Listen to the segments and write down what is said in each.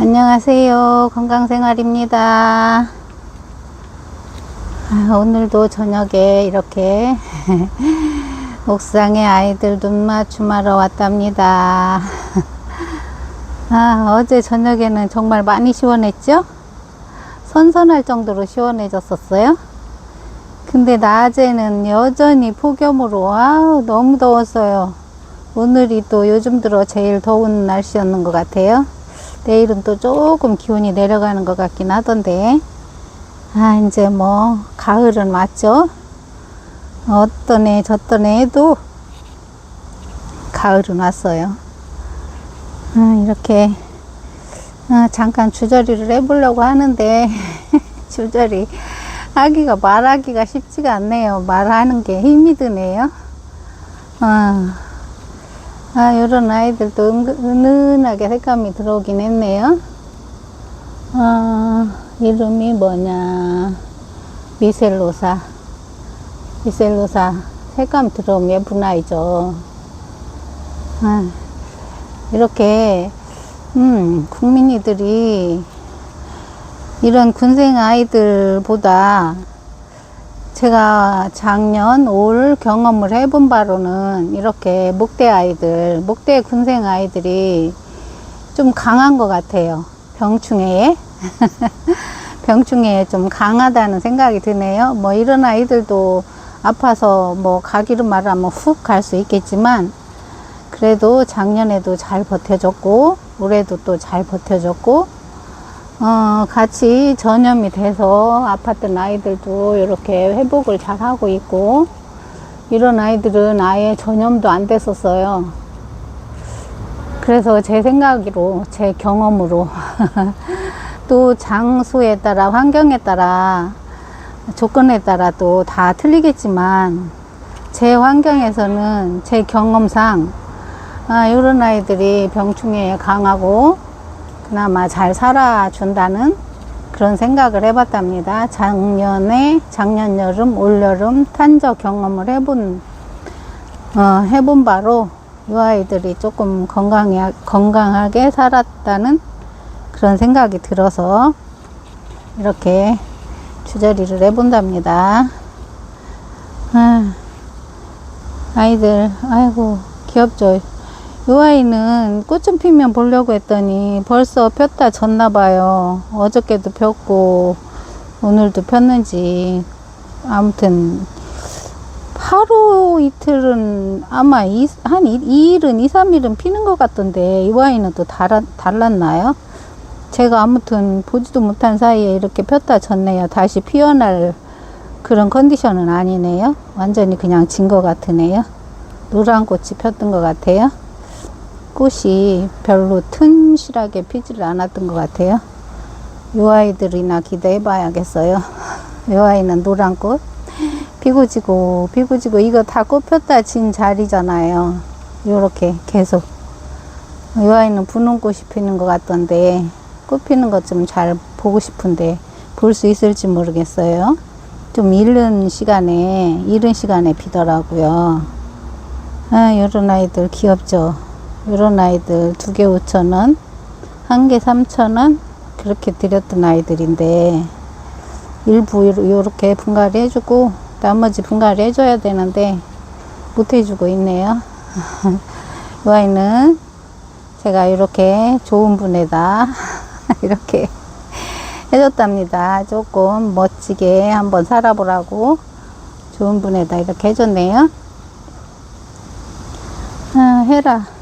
안녕하세요. 건강생활입니다. 아, 오늘도 저녁에 이렇게 옥상에 아이들 눈 맞춤하러 왔답니다. 아, 어제 저녁에는 정말 많이 시원했죠? 선선할 정도로 시원해졌었어요. 근데 낮에는 여전히 폭염으로 아우 너무 더웠어요. 오늘이 또 요즘 들어 제일 더운 날씨였는 것 같아요. 내일은 또 조금 기온이 내려가는 것 같긴 하던데. 아, 이제 뭐, 가을은 왔죠? 어떤 애, 저떤 애 해도 가을은 왔어요. 아, 이렇게, 아, 잠깐 주저리를 해보려고 하는데, 주저리 하기가, 말하기가 쉽지가 않네요. 말하는 게 힘이 드네요. 아, 아, 요런 아이들도 은, 은은하게 색감이 들어오긴 했네요. 아, 이름이 뭐냐. 미셀로사. 미셀로사. 색감 들어오면 예쁜 아이죠. 아, 이렇게, 음, 국민이들이 이런 군생 아이들보다 제가 작년 올 경험을 해본 바로는 이렇게 목대 아이들, 목대 군생 아이들이 좀 강한 것 같아요. 병충해에. 병충해에 좀 강하다는 생각이 드네요. 뭐 이런 아이들도 아파서 뭐 가기로 말하면 훅 갈 수 있겠지만 그래도 작년에도 잘 버텨줬고 올해도 또 잘 버텨줬고 어, 같이 전염이 돼서 아팠던 아이들도 이렇게 회복을 잘 하고 있고, 이런 아이들은 아예 전염도 안 됐었어요. 그래서 제 생각으로, 제 경험으로, 또 장소에 따라, 환경에 따라, 조건에 따라 또 다 틀리겠지만, 제 환경에서는 제 경험상, 아, 이런 아이들이 병충해에 강하고, 그나마 잘 살아준다는 그런 생각을 해봤답니다. 작년에, 작년 여름, 올 여름 탄저 경험을 해본, 어, 해본 바로 이 아이들이 조금 건강하, 건강하게 살았다는 그런 생각이 들어서 이렇게 주저리를 해본답니다. 아, 아이들, 아이고, 귀엽죠? 이 아이는 꽃 좀 피면 보려고 했더니 벌써 폈다 졌나 봐요. 어저께도 폈고 오늘도 폈는지 아무튼 하루 이틀은 아마 이, 한 2일은 2, 3일은 피는 것 같던데 이 아이는 또 달아, 달랐나요? 제가 아무튼 보지도 못한 사이에 이렇게 폈다 졌네요. 다시 피어날 그런 컨디션은 아니네요. 완전히 그냥 진 것 같으네요. 노란 꽃이 폈던 것 같아요. 꽃이 별로 튼실하게 피지를 않았던 것 같아요. 요 아이들이나 기대해 봐야겠어요. 요 아이는 노란 꽃. 피고 지고, 피고 지고, 이거 다 꽃 폈다 진 자리잖아요. 요렇게 계속. 요 아이는 분홍 꽃이 피는 것 같던데, 꽃 피는 것 좀 잘 보고 싶은데, 볼 수 있을지 모르겠어요. 좀 이른 시간에, 이른 시간에 피더라고요. 아, 요런 아이들 귀엽죠? 이런 아이들 두 개 5천원, 한 개 3천원, 그렇게 드렸던 아이들인데, 일부 이렇게 분갈이 해주고, 나머지 분갈이 해줘야 되는데, 못 해주고 있네요. 이 아이는 제가 이렇게 좋은 분에다 이렇게 해줬답니다. 조금 멋지게 한번 살아보라고 좋은 분에다 이렇게 해줬네요. 아, 헤라.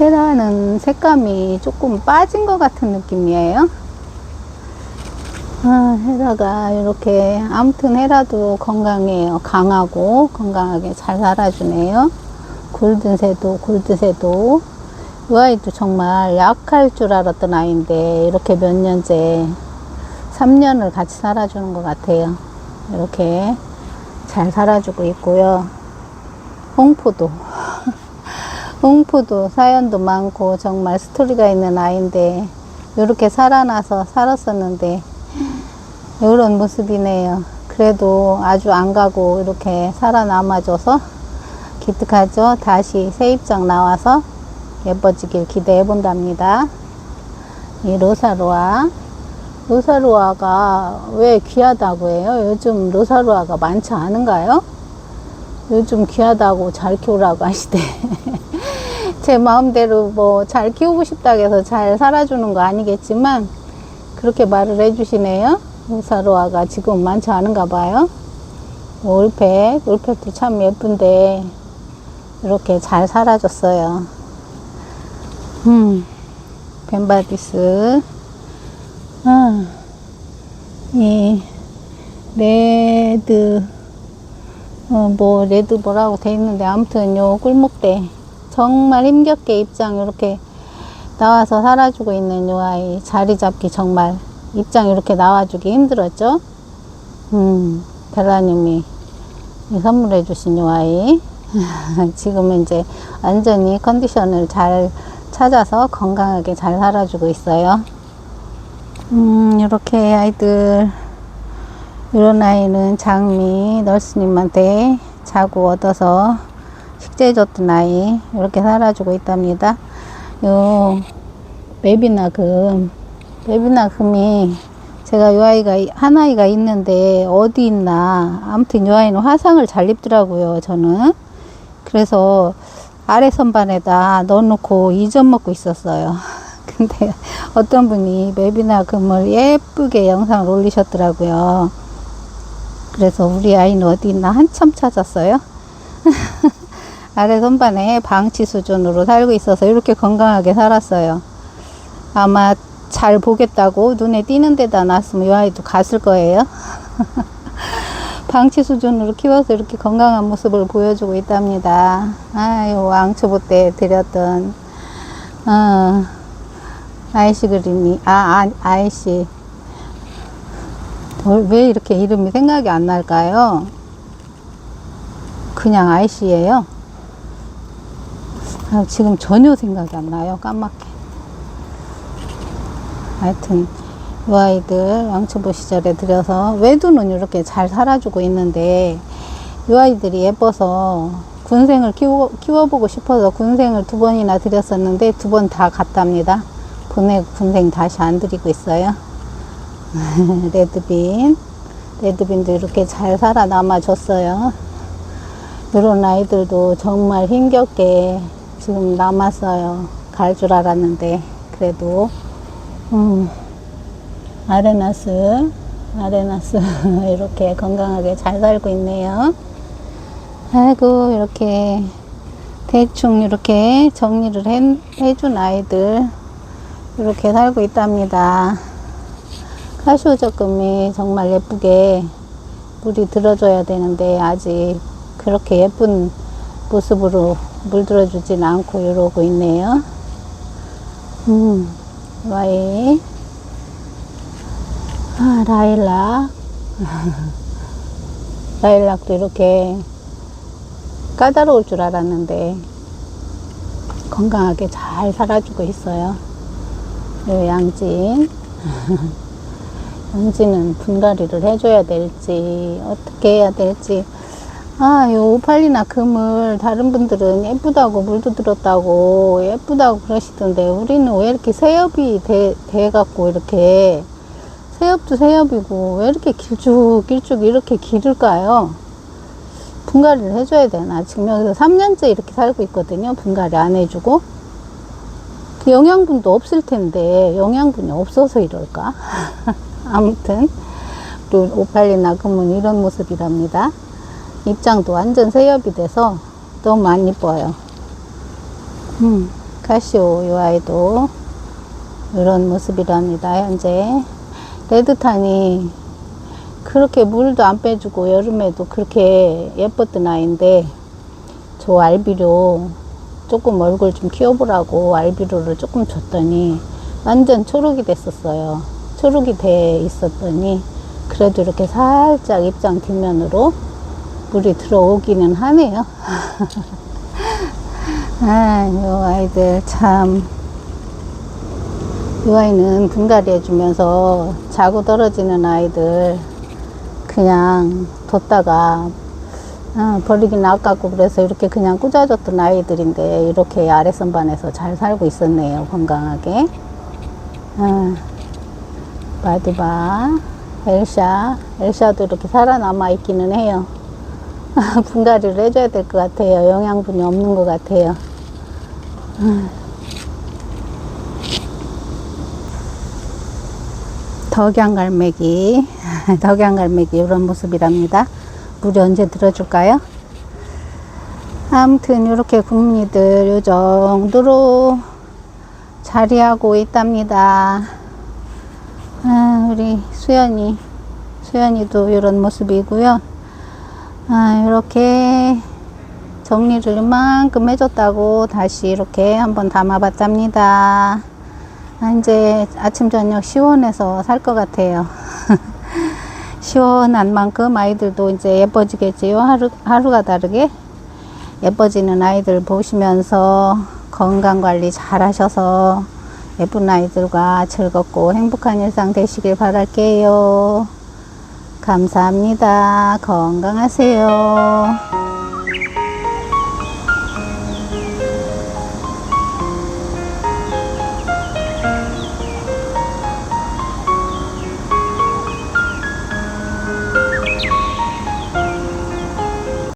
헤라는 색감이 조금 빠진 것 같은 느낌이에요. 아, 헤라가 이렇게, 아무튼 헤라도 건강해요. 강하고 건강하게 잘 살아주네요. 골든새도, 골드새도. 이 아이도 정말 약할 줄 알았던 아이인데, 이렇게 몇 년째, 3년을 같이 살아주는 것 같아요. 이렇게 잘 살아주고 있고요. 홍포도. 홍포도 사연도 많고 정말 스토리가 있는 아이인데 이렇게 살아나서 살았었는데 이런 모습이네요. 그래도 아주 안 가고 이렇게 살아남아줘서 기특하죠. 다시 새 입장 나와서 예뻐지길 기대해 본답니다. 이 로사루아. 로사루아가 왜 귀하다고 해요? 요즘 로사루아가 많지 않은가요? 요즘 귀하다고 잘 키우라고 하시대. 제 마음대로 뭐 잘 키우고 싶다고 해서 잘 살아주는 거 아니겠지만 그렇게 말을 해주시네요. 로사루아가 지금 많지 않은가 봐요. 올팩, 올팩도 참 예쁜데 이렇게 잘 살아줬어요. 음, 벤바디스. 아, 이, 레드, 어, 뭐, 레드 뭐라고 돼 있는데, 아무튼 요 꿀목대. 정말 힘겹게 입장 이렇게 나와서 살아주고 있는 요 아이. 자리 잡기 정말 입장 이렇게 나와주기 힘들었죠? 음, 벨라님이 선물해 주신 요 아이. 지금은 이제 완전히 컨디션을 잘 찾아서 건강하게 잘 살아주고 있어요. 음, 이렇게 아이들, 이런 아이는 장미 널스님한테 자고 얻어서 식재해 줬던 아이, 이렇게 살아주고 있답니다. 요, 맵이나금, 맵이나금이 제가 요 아이가, 한 아이가 있는데 어디 있나. 아무튼 요 아이는 화상을 잘 입더라고요, 저는. 그래서 아래 선반에다 넣어놓고 이점 먹고 있었어요. 근데 어떤 분이 맵이나 금을 예쁘게 영상을 올리셨더라고요. 그래서 우리 아이는 어디 있나 한참 찾았어요. 아래 선반에 방치 수준으로 살고 있어서 이렇게 건강하게 살았어요. 아마 잘 보겠다고 눈에 띄는 데다 놨으면 이 아이도 갔을 거예요. 방치 수준으로 키워서 이렇게 건강한 모습을 보여주고 있답니다. 아유, 왕초보 때 드렸던, 어, 아이씨 그림이, 아, 아 아이씨. 뭘- 왜 이렇게 이름이 생각이 안 날까요? 그냥 아이씨예요. 아, 지금 전혀 생각이 안 나요. 까맣게. 하여튼, 이 아이들 왕초보 시절에 들여서 외두는 이렇게 잘 살아주고 있는데 이 아이들이 예뻐서 군생을 키워, 키워보고 싶어서 군생을 두 번이나 드렸었는데 두 번 다 갔답니다. 보내 군생 다시 안 드리고 있어요. 레드빈. 레드빈도 이렇게 잘 살아남아 줬어요. 이런 아이들도 정말 힘겹게 지금 남았어요. 갈 줄 알았는데, 그래도, 음, 아레나스, 아레나스, 이렇게 건강하게 잘 살고 있네요. 아이고, 이렇게 대충 이렇게 정리를 해, 해준 아이들, 이렇게 살고 있답니다. 카시오 적금이 정말 예쁘게 물이 들어줘야 되는데, 아직 그렇게 예쁜 모습으로 물들어주진 않고 이러고 있네요. 음, 와이. 아, 라일락. 라일락도 이렇게 까다로울 줄 알았는데 건강하게 잘 살아주고 있어요. 요 양진. 양진은 분갈이를 해줘야 될지, 어떻게 해야 될지. 아, 요 오팔리나 금을 다른 분들은 예쁘다고 물도 들었다고 예쁘다고 그러시던데 우리는 왜 이렇게 새엽이 돼, 돼갖고 이렇게 새엽도 새엽이고 왜 이렇게 길쭉길쭉 이렇게 기를까요? 분갈이를 해줘야 되나? 지금 여기서 3년째 이렇게 살고 있거든요. 분갈이 안 해주고. 그 영양분도 없을 텐데 영양분이 없어서 이럴까? 아무튼 또 오팔리나 금은 이런 모습이랍니다. 입장도 완전 새엽이 돼서 너무 안 이뻐요. 음, 카시오 이 아이도 이런 모습이랍니다. 현재 레드탄이 그렇게 물도 안 빼주고 여름에도 그렇게 예뻤던 아이인데 저 알비료 조금 얼굴 좀 키워보라고 알비료를 조금 줬더니 완전 초록이 됐었어요. 초록이 돼 있었더니 그래도 이렇게 살짝 입장 뒷면으로 물이 들어오기는 하네요. 아, 요 아이들 참. 이 아이는 분갈이 해주면서 자고 떨어지는 아이들 그냥 뒀다가 아, 버리긴 아깝고 그래서 이렇게 그냥 꽂아줬던 아이들인데 이렇게 아래 선반에서 잘 살고 있었네요 건강하게 어, 마두바, 엘샤, 엘샤도 이렇게 살아남아 있기는 해요. 분갈이를 해줘야 될 것 같아요. 영양분이 없는 것 같아요. 덕양갈매기, 덕양갈매기 이런 모습이랍니다. 물이 언제 들어줄까요? 아무튼 이렇게 국민이들 요 정도로 자리하고 있답니다. 아, 우리 수연이, 수연이도 이런 모습이고요. 아, 이렇게 정리를 이만큼 해줬다고 다시 이렇게 한번 담아봤답니다. 아, 이제 아침, 저녁 시원해서 살 것 같아요. 시원한 만큼 아이들도 이제 예뻐지겠지요. 하루, 하루가 다르게. 예뻐지는 아이들 보시면서 건강 관리 잘 하셔서 예쁜 아이들과 즐겁고 행복한 일상 되시길 바랄게요. 감사합니다. 건강하세요.